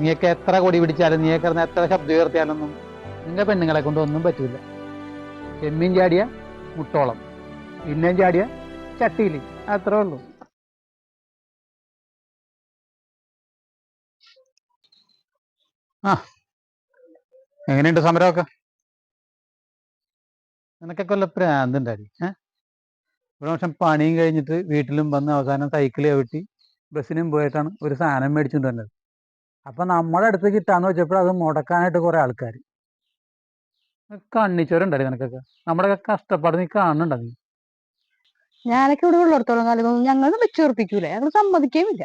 നീയൊക്കെ എത്ര കൊടി പിടിച്ചാലും നീ കിടന്ന് എത്ര ശബ്ദം ഉയർത്തിയാലൊന്നും നിങ്ങളുടെ പെണ്ണുങ്ങളെ കൊണ്ട് ഒന്നും പറ്റൂല. ചെമ്മീൻ ചാടിയ മുട്ടോളം. പിന്നെയും ചാടിയ ചട്ടിയിൽ അത്രേ ഉള്ളൂ. ആ. എങ്ങനെയുണ്ട് സമരമൊക്കെ? നിനക്കൊക്കെ വല്ല പ്രാന്തുണ്ടായി ഏഹ് ഒരു വർഷം പണിയും കഴിഞ്ഞിട്ട് വീട്ടിലും വന്ന് അവസാനം സൈക്കിൾ ചവിട്ടി ബസ്സിനും പോയിട്ടാണ് ഒരു സാധനം മേടിച്ചുകൊണ്ട് വന്നത്. അപ്പൊ നമ്മുടെ അടുത്ത് കിട്ടാന്ന് വെച്ചപ്പോഴത് മുടക്കാനായിട്ട് കുറെ ആൾക്കാർ കണ്ണിച്ചോരുണ്ടായി നിനക്കൊക്കെ? നമ്മുടെ കഷ്ടപ്പാട് നീ കാണുന്നുണ്ടോ നീ? ഞാനൊക്കെ ഇവിടെ ഉള്ളിടത്തോളം കാലം ഞങ്ങൾ വെച്ചുറപ്പിക്കൂല. ഞങ്ങൾ സമ്മതിക്കേമില്ല.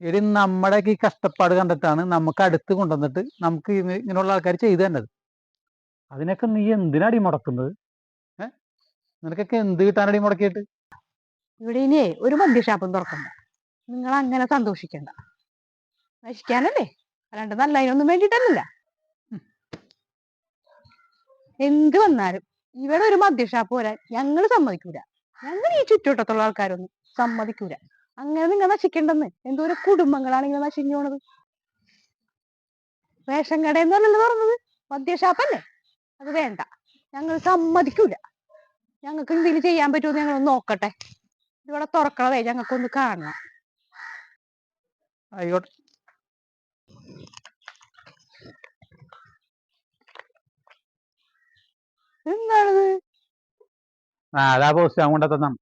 ഇനി നമ്മുടെയൊക്കെ ഈ കഷ്ടപ്പാട് കണ്ടിട്ടാണ് നമുക്ക് അടുത്ത് കൊണ്ടുവന്നിട്ട് നമുക്ക് ഇങ്ങനെയുള്ള ആൾക്കാർ ചെയ്തു തന്നത് അതിനൊക്കെ നീ എന്തിനാടി മുടക്കുന്നത്? ഏഹ് നിനക്കൊക്കെ എന്ത് കിട്ടാനടി മുടക്കിയിട്ട്? ഇവിടെ ഇനിയേ ഒരു മദ്യഷാപ്പും തുറക്കണ്ട. നിങ്ങൾ അങ്ങനെ സന്തോഷിക്കണ്ട. നശിക്കാനല്ലേ? അല്ലാണ്ട് നല്ല അതിനൊന്നും വേണ്ടിയിട്ടല്ല എന്ത് വന്നാലും ഇവിടെ ഒരു മദ്യഷാപ്പ് വരാൻ ഞങ്ങൾ സമ്മതിക്കൂല. ഞങ്ങൾ ഈ ചുറ്റുവട്ടത്തുള്ള ആൾക്കാരൊന്നും സമ്മതിക്കൂല. അങ്ങനെ നിങ്ങൾ നശിക്കണ്ടെന്ന് എന്തോരം കുടുംബങ്ങളാണ് ഇങ്ങനെ നശിഞ്ഞു പോണത്. റേഷൻ കടയെന്നല്ലല്ലോ തുറന്നത്? മദ്യഷാപ്പല്ലേ? അത് വേണ്ട. ഞങ്ങൾ സമ്മതിക്കൂല. ഞങ്ങൾക്ക് എന്തെങ്കിലും ചെയ്യാൻ പറ്റുമോ ഞങ്ങൾ നോക്കട്ടെ. ഇവിടെ തുറക്കണതേ ഞങ്ങൾക്കൊന്ന് കാണണം. ആയിക്കോട്ടെ. ആ അതാ പോസ്റ്റ് ഞാൻ കൊണ്ടെത്തന്നാണ്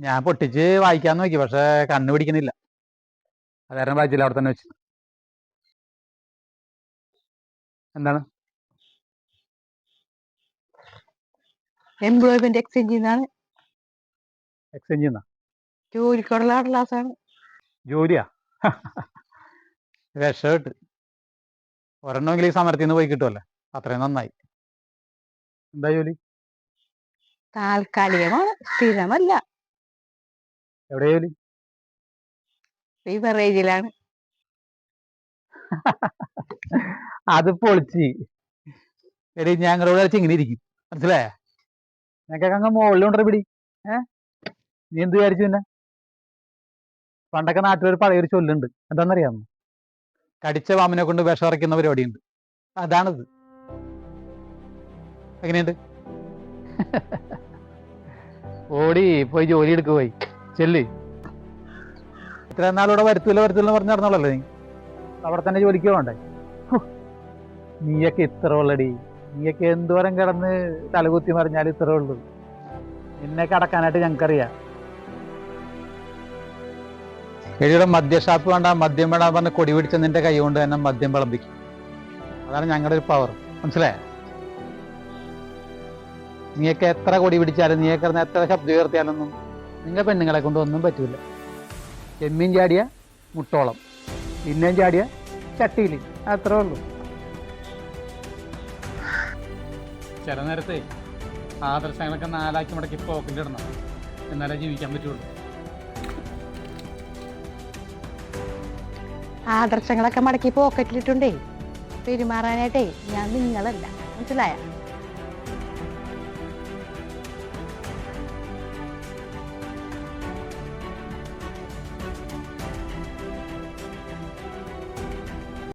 ഞാൻ പൊട്ടിച്ച് വായിക്കാൻ നോക്കി പക്ഷെ കണ്ണ് പിടിക്കുന്നില്ല. അത് കാരണം വായിച്ചില്ല അവിടെ തന്നെ വെച്ച്. എന്താണ്? എംപ്ലോയ്മെന്റ് എക്സ്ചേഞ്ച് നിന്നാണ് എക്സ്ചേഞ്ച് ചെയ്യുന്ന ജോലിക്കുള്ള കടലാസാണ് ജോലിയാ? രക്ഷപ്പെട്ട് ഒരെണ്ണമെങ്കിലും ഈ സമരത്തിൽ നിന്ന് പോയി കിട്ടുമല്ലേ അത്രയും നന്നായി. എന്താ ജോലി? താൽക്കാലികമാണ് സ്ഥിരമല്ല. ബിവറേജിലാണ് അത് പൊളിച്ച്. എടി ഞങ്ങളോട് വെച്ച് ഇങ്ങനെ ഇരിക്കും. മനസ്സിലായ? ഞങ്ങൾക്ക് അങ്ങ് മുകളിൽ കൊണ്ടൊരു പിടി. ഏ? നീ എന്ത് വിചാരിച്ചു പിന്നെ? പണ്ടൊക്കെ നാട്ടിലൊരു പഴയൊരു ചൊല്ലുണ്ട്. എന്താണെന്നറിയാമോ? കടിച്ച വാമനെ കൊണ്ട് വിഷം ഇറക്കുന്ന പരിപാടിയുണ്ട്. അതാണിത്. എങ്ങനെയുണ്ട്? ഓടി പോയി ജോലി എടുക്കുക പോയി. ചെല്ല്. ഇത്ര നാളിവിടെ വരുത്തില്ല വരുത്തില്ല എന്ന് പറഞ്ഞു നടന്നോളല്ലേ നീ? അവിടെ തന്നെ ജോലിക്ക് പോകണ്ടേ? നീയൊക്കെ ഇത്ര ഉള്ളടി. നീയൊക്കെ എന്തോരം കിടന്ന് തലകുത്തി മറിഞ്ഞാൽ ഇത്ര ഉള്ളൂ. നിന്നെ കടക്കാനായിട്ട് ഞങ്ങൾക്കറിയാം. എടിയുടെ മദ്യഷാപ്പ് വേണ്ട മദ്യം വേണ്ട പറഞ്ഞ് കൊടി പിടിച്ച നിന്റെ കൈ കൊണ്ട് തന്നെ മദ്യം വിളമ്പിക്കും. അതാണ് ഞങ്ങളുടെ ഒരു പവർ മനസ്സിലായ? നീയൊക്കെ എത്ര കൊടി പിടിച്ചാലും നീയൊക്കെ എത്ര ശബ്ദം ഉയർത്തിയാലൊന്നും നിങ്ങൾ പെണ്ണുങ്ങളെ കൊണ്ട് ഒന്നും പറ്റൂല. ചെമ്മീൻ ചാടിയ മുട്ടോളം പിന്നെയും ചാടിയ ചട്ടിയിൽ അത്രേ ഉള്ളൂ. ചില നേരത്തെ ആദർശങ്ങളൊക്കെ നാലാക്കി മുടക്കി മടക്കി ഇടണം? എന്നാലേ ജീവിക്കാൻ പറ്റുള്ളൂ. ആദർശങ്ങളൊക്കെ മടക്കി പോക്കറ്റിലിട്ടുണ്ടേ. പെരുമാറാനായിട്ടേ ഞാൻ നിങ്ങളല്ല. മനസ്സിലായ?